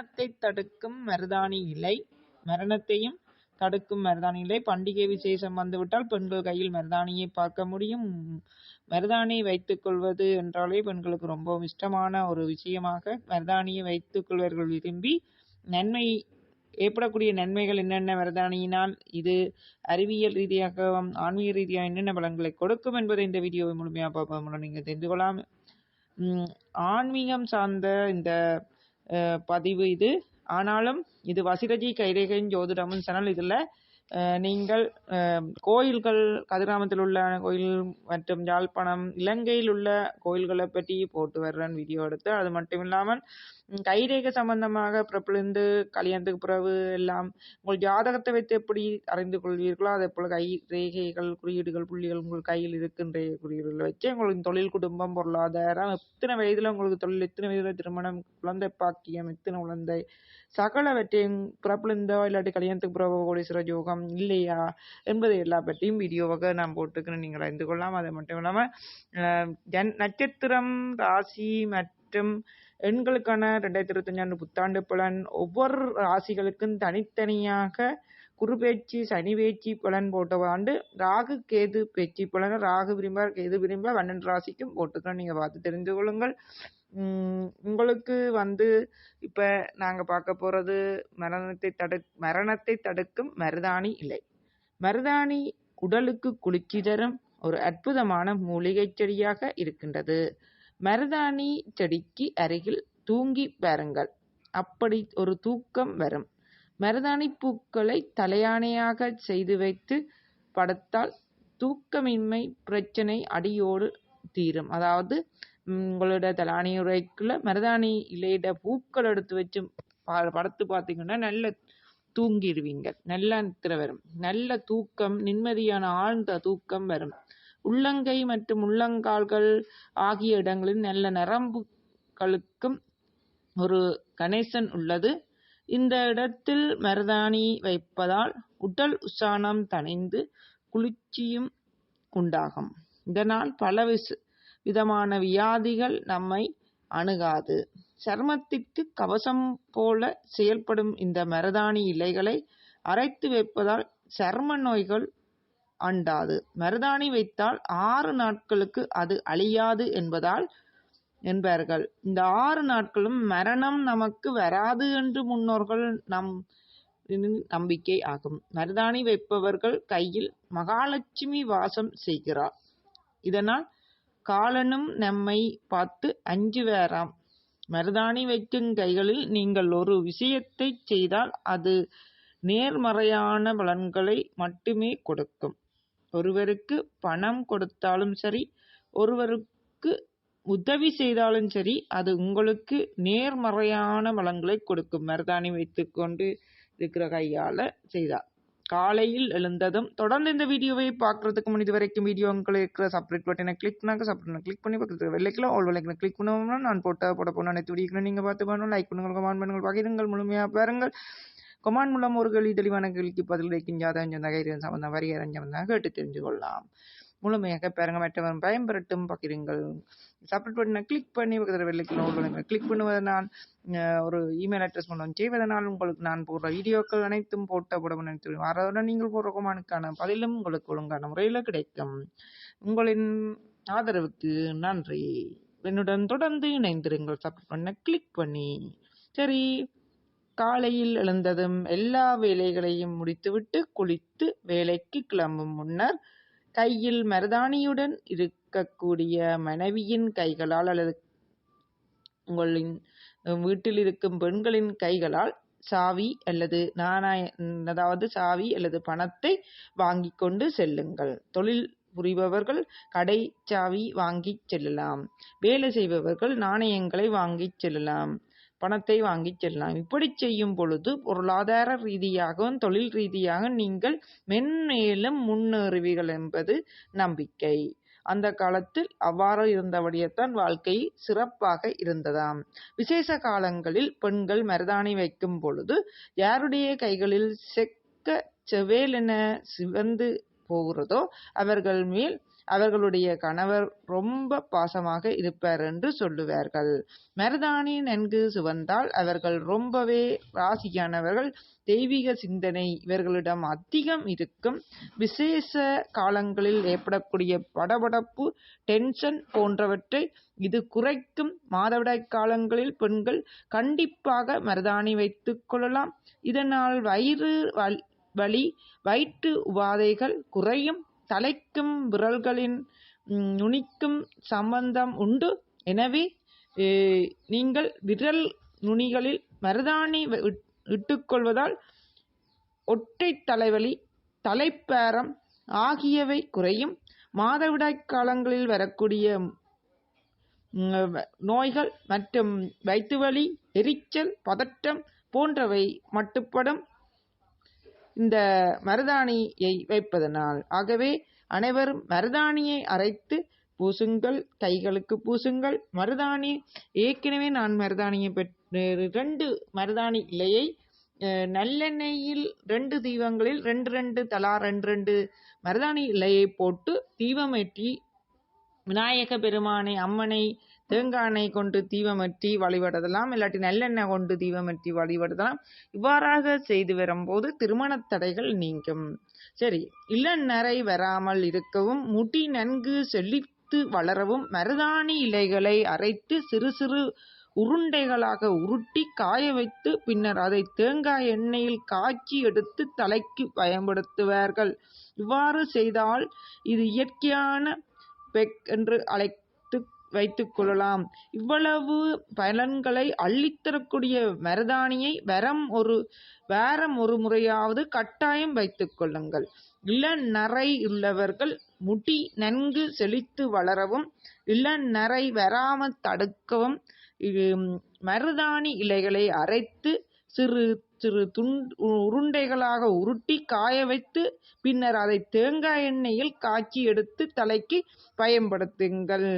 மரணத்தை தடுக்கும் மருதாணி இலை. மரணத்தையும் தடுக்கும் மருதாணி இலை. பண்டிகை விசேஷம் வந்துவிட்டால் பெண்கள் கையில் மருதாணியை பார்க்க முடியும். மருதாணியை வைத்துக் கொள்வது என்றாலே பெண்களுக்கு ரொம்பவும் இஷ்டமான ஒரு விஷயமாக. மருதாணியை வைத்துக் கொள்வர்கள் விரும்பி. நன்மை ஏற்படக்கூடிய நன்மைகள் என்னென்ன? மருதாணியினால் இது அறிவியல் ரீதியாக ஆன்மீக ரீதியாக என்னென்ன பலன்களை கொடுக்கும் என்பதை இந்த வீடியோவை முழுமையாக பார்ப்பதன் மூலம் நீங்கள் தெரிந்து கொள்ளலாம். ஆன்மீகம் சார்ந்த இந்த பதிவு இது. ஆனாலும் இது வசிரஜி கைரேகையின் ஜோதிடமும் சேனல் இதில். நீங்கள் கோயில்கள் கதிராமத்தில் உள்ள கோயில் மற்றும் யாழ்ப்பாணம் இலங்கையில் உள்ள கோயில்களை பற்றி போட்டு வர்றேன் வீடியோ எடுத்து. அது மட்டும் இல்லாமல் கைரேகை சம்பந்தமாக பிறப்பிலிருந்து கல்யாணத்துக்கு பிறகு எல்லாம் உங்கள் ஜாதகத்தை வைத்து எப்படி அறிந்து கொள்வீர்களோ அதே போல் கை ரேகைகள் குறியீடுகள் புள்ளிகள் உங்கள் கையில் இருக்கின்ற குறியீடுகளை வச்சு உங்களுக்கு தொழில் குடும்பம் பொருளாதாரம் எத்தனை வயதில் உங்களுக்கு தொழில் எத்தனை வயதில் திருமணம் குழந்தை பாக்கியம் எத்தனை குழந்தை சகலவற்றையும் பிறப்பிலிருந்தோ இல்லாட்டி கல்யாணத்துக்கு பிறகு கோடீஸ்வர யோகம் இல்லையா என்பதை எல்லா பற்றியும் வீடியோவாக நான் போட்டுக்கிறேன் நீங்கள் அறிந்து கொள்ளலாம். அது மட்டும் இல்லாமல் ஜன் நட்சத்திரம் ராசி மற்றும் எண்களுக்கான ரெண்டாயிரத்தி இருபத்தஞ்சாண்டு புத்தாண்டு பலன். ஒவ்வொரு ராசிகளுக்கும் தனித்தனியாக குரு பேச்சு சனி பேச்சு பலன் போட்டவாண்டு ராகு கேது பேச்சு பலன் ராகு விரும்ப கேது விரும்ப பன்னெண்டு ராசிக்கும் போட்டுக்கிறோம் நீங்கள் பார்த்து தெரிந்து கொள்ளுங்கள். உங்களுக்கு வந்து இப்போ நாங்கள் பார்க்க போகிறது மரணத்தை தடு மரணத்தை தடுக்கும் மருதாணி இலை. மருதாணி உடலுக்கு குளிர்ச்சி தரும் ஒரு அற்புதமான மூலிகை செடியாக இருக்கின்றது. மருதாணி செடிக்கு அருகில் தூங்கி பாருங்கள். அப்படி ஒரு தூக்கம் வரும். மருதாணி பூக்களை தலையாணையாக செய்து வைத்து படுத்தால் தூக்கமின்மை பிரச்சனை அடியோடு தீரும். அதாவது உங்களோட தலானி உரைக்குள்ள மருதாணி இலையிட பூக்கள் எடுத்து வச்சு படுத்து பார்த்தீங்கன்னா நல்ல தூங்கிடுவீங்க. நல்ல நித்திர வரும். நல்ல தூக்கம் நிம்மதியான ஆழ்ந்த தூக்கம் வரும். உள்ளங்கை மற்றும் உள்ளங்கால்கள் ஆகிய இடங்களில் நல்ல நரம்புகளுக்கும் ஒரு கணேசன் உள்ளது. இந்த இடத்தில் மருதாணி வைப்பதால் உடல் உஷானம் தணிந்து குளிர்ச்சியும் உண்டாகும். இதனால் பல விச விதமான வியாதிகள் நம்மை அணுகாது. சருமத்திற்கு கவசம் போல செயல்படும் இந்த மருதாணி இலைகளை அரைத்து வைப்பதால் சரும நோய்கள் அண்டாது. மருதாணி வைத்தால் ஆறு நாட்களுக்கு அது அழியாது என்பதால் என்பார்கள். இந்த ஆறு நாட்களும் மரணம் நமக்கு வராது என்று முன்னோர்கள் நம் நம்பிக்கை ஆகும். மருதாணி வைப்பவர்கள் கையில் மகாலட்சுமி வாசம் செய்கிறார். இதனால் காலனும் நம்மை பார்த்து அஞ்சு வேறாம் மருதாணி வைக்கும் கைகளில் நீங்கள் ஒரு விஷயத்தை செய்தால் அது நேர்மறையான பலன்களை மட்டுமே கொடுக்கும். ஒருவருக்கு பணம் கொடுத்தாலும் சரி ஒருவருக்கு உதவி செய்தாலும் சரி அது உங்களுக்கு நேர்மறையான பலன்களை கொடுக்கும். மருதாணி வைத்துக்கொண்டு இருக்கிற கையால் செய்தார். காலையில் எழுந்ததும் தொடர்ந்து இந்த வீடியோவை பார்க்கறதுக்கு முன் இது வரைக்கும் வீடியோ உங்களுக்கு இருக்கிற சப்ரேட் பட்டனை கிளிக் பண்ணாங்க. சப்ரேட் கிளிக் பண்ணி பக்கத்தில் வெள்ளைக்கலாம் ஆல் வெள்ளைக்கு கிளிக் பண்ணோம்னா நான் போட்ட போட போன அனைத்து வீடியோக்களும் நீங்கள் பார்த்து பண்ணணும் லைக் பண்ணுங்கள் கமெண்ட் பண்ணுங்கள் பகிருங்கள் முழுமையாக பாருங்கள். கொமான் மூலம் ஒரு கேள்வி தெளிவான கேள்விக்கு பதில் வைக்கும் ஜாதகம் சொந்த கைரியம் சம்பந்தம் வரி அறிஞ்சம் கேட்டு தெரிஞ்சு கொள்ளலாம் முழுமையாக பாருங்க மற்றவன் பயன்பெறட்டும் பகிருங்கள். சப்ரேட் பண்ண கிளிக் பண்ணி பக்கத்தில் வெள்ளைக்கு கிளிக் பண்ணுவதனால் ஒரு இமெயில் அட்ரஸ் மூலம் செய்வதனால் உங்களுக்கு நான் போடுற வீடியோக்கள் அனைத்தும் போட்ட நினைத்து அனைத்து அதோட நீங்கள் போடுற கொமானுக்கான பதிலும் உங்களுக்கு ஒழுங்கான முறையில் கிடைக்கும். உங்களின் ஆதரவுக்கு நன்றி. என்னுடன் தொடர்ந்து இணைந்திருங்கள். சப்மிட் பண்ண கிளிக் பண்ணி. சரி. காலையில் எழுந்ததும் எல்லா வேலைகளையும் முடித்துவிட்டு குளித்து வேலைக்கு கிளம்பும் முன்னர் கையில் மருதாணியுடன் இருக்கக்கூடிய மனைவியின் கைகளால் அல்லது உங்களின் வீட்டில் இருக்கும் பெண்களின் கைகளால் சாவி அல்லது நாணய அதாவது சாவி அல்லது பணத்தை வாங்கி கொண்டு செல்லுங்கள். தொழில் புரிபவர்கள் கடை சாவி வாங்கிச் செல்லலாம். வேலை செய்பவர்கள் நாணயங்களை வாங்கிச் செல்லலாம். பணத்தை வாங்கிச் செல்லலாம். இப்படி செய்யும் பொழுது பொருளாதார ரீதியாகவும் தொழில் ரீதியாக நீங்கள் மென்மேலும் முன்னேறுவீர்கள் என்பது நம்பிக்கை. அந்த காலத்தில் அவ்வாறு இருந்தபடியேத்தான் வாழ்க்கை சிறப்பாக இருந்ததாம். விசேஷ காலங்களில் பெண்கள் மருதாணி வைக்கும் பொழுது யாருடைய கைகளில் செக்க செவேலென சிவந்து போகிறதோ அவர்கள் மேல் அவர்களுடைய கணவர் ரொம்ப பாசமாக இருப்பார் என்று சொல்லுவார்கள். மருதாணி நன்கு சுவந்தால் அவர்கள் ரொம்பவே ராசியானவர்கள். தெய்வீக சிந்தனை இவர்களிடம் அதிகம் இருக்கும். விசேஷ காலங்களில் ஏற்படக்கூடிய படபடப்பு டென்ஷன் போன்றவற்றை இது குறைக்கும். மாதவிடாய் காலங்களில் பெண்கள் கண்டிப்பாக மருதாணி வைத்துக் கொள்ளலாம். இதனால் வயிறு வலி வயிற்று உபாதைகள் குறையும் தலைக்கும் விரல்களின் நுனிக்கும் சம்பந்தம் உண்டு. எனவே நீங்கள் விரல் நுனிகளில் மருதாணி இட்டுக்கொள்வதால் ஒற்றை தலைவலி தலைப்பேரம் ஆகியவை குறையும். மாதவிடாய் காலங்களில் வரக்கூடிய நோய்கள் மற்றும் வயிற்றுவலி எரிச்சல் பதட்டம் போன்றவை மட்டுப்படும். இந்த மருதாணியை வைப்பதனால். ஆகவே அனைவரும் மருதாணியை அரைத்து பூசுங்கள் கைகளுக்கு பூசுங்கள். மருதாணி ஏற்கனவே நான் மருதாணியை பெற்று ரெண்டு மருதாணி இலையை நல்லெண்ணெயில் ரெண்டு தீபங்களில் ரெண்டு ரெண்டு தலா ரெண்டு ரெண்டு மருதாணி இலையை போட்டு தீபமேற்றி விநாயக பெருமானை அம்மனை தேங்காய் எண்ணெய் கொண்டு தீபமற்றி வழிபடுதலாம் இல்லாட்டி நல்லெண்ணெய் கொண்டு தீபமற்றி வழிபடுதலாம் இவ்வாறாக செய்து வரும்போது திருமண தடைகள் நீங்கும். சரி இளநரை வராமல் இருக்கவும் முடி நன்கு செழித்து வளரவும் மருதாணி இலைகளை அரைத்து சிறு சிறு உருண்டைகளாக உருட்டி காய வைத்து பின்னர் அதை தேங்காய் எண்ணெயில் காய்ச்சி எடுத்து தலைக்கு பயன்படுத்துவார்கள். இவ்வாறு செய்தால் இது இயற்கையான பெக் என்று அழை வைத்துக் கொள்ளலாம். இவ்வளவு பலன்களை அள்ளித்தரக்கூடிய மருதாணியை வரம் ஒரு வேறம் ஒரு முறையாவது கட்டாயம் வைத்துக் கொள்ளுங்கள். இளநரை உள்ளவர்கள் முடி நன்கு செழித்து வளரவும் இளநரை வராமல் தடுக்கவும் மருதாணி இலைகளை அரைத்து சிறு சிறு துண் உருண்டைகளாக உருட்டி காய வைத்து பின்னர் அதை தேங்காய் எண்ணெயில் காய்ச்சி எடுத்து தலைக்கு பயன்படுத்துங்கள்.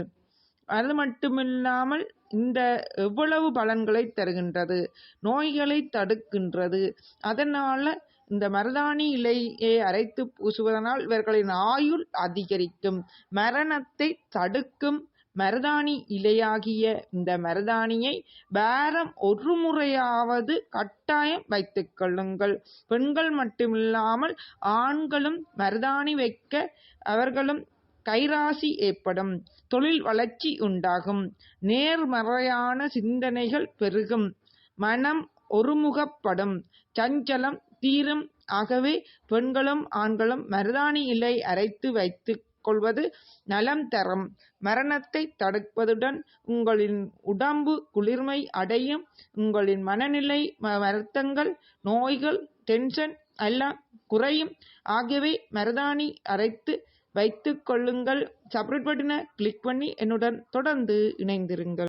அது மட்டுமில்லாமல் இந்த எவ்வளவு பலன்களை தருகின்றது நோய்களை தடுக்கின்றது அதனால இந்த மருதாணி இலையை அரைத்து பூசுவதனால் இவர்களின் ஆயுள் அதிகரிக்கும் மரணத்தை தடுக்கும் மருதாணி இலையாகிய இந்த மருதாணியை வாரம் ஒரு முறையாவது கட்டாயம் வைத்துக் கொள்ளுங்கள். பெண்கள் மட்டுமில்லாமல் ஆண்களும் மருதாணி வைக்க அவர்களும் கைராசி ஏற்படும். தொழில் வளர்ச்சி உண்டாகும். நேர்மறையான சிந்தனைகள் பெருகும். மனம் ஒருமுகப்படும். சஞ்சலம் தீரும். ஆகவே பெண்களும் ஆண்களும் மருதாணி இலை அரைத்து வைத்து கொள்வது நலம் தரும். மரணத்தை தடுப்பதுடன் உங்களின் உடம்பு குளிர்மை அடையும். உங்களின் மனநிலை வருத்தங்கள் நோய்கள் டென்ஷன் எல்லாம் குறையும். ஆகியவை மருதாணி அரைத்து வைத்துக் கொள்ளுங்கள். சப்ரேட் பட்டனை கிளிக் பண்ணி என்னுடன் தொடர்ந்து இணைந்திருங்கள்.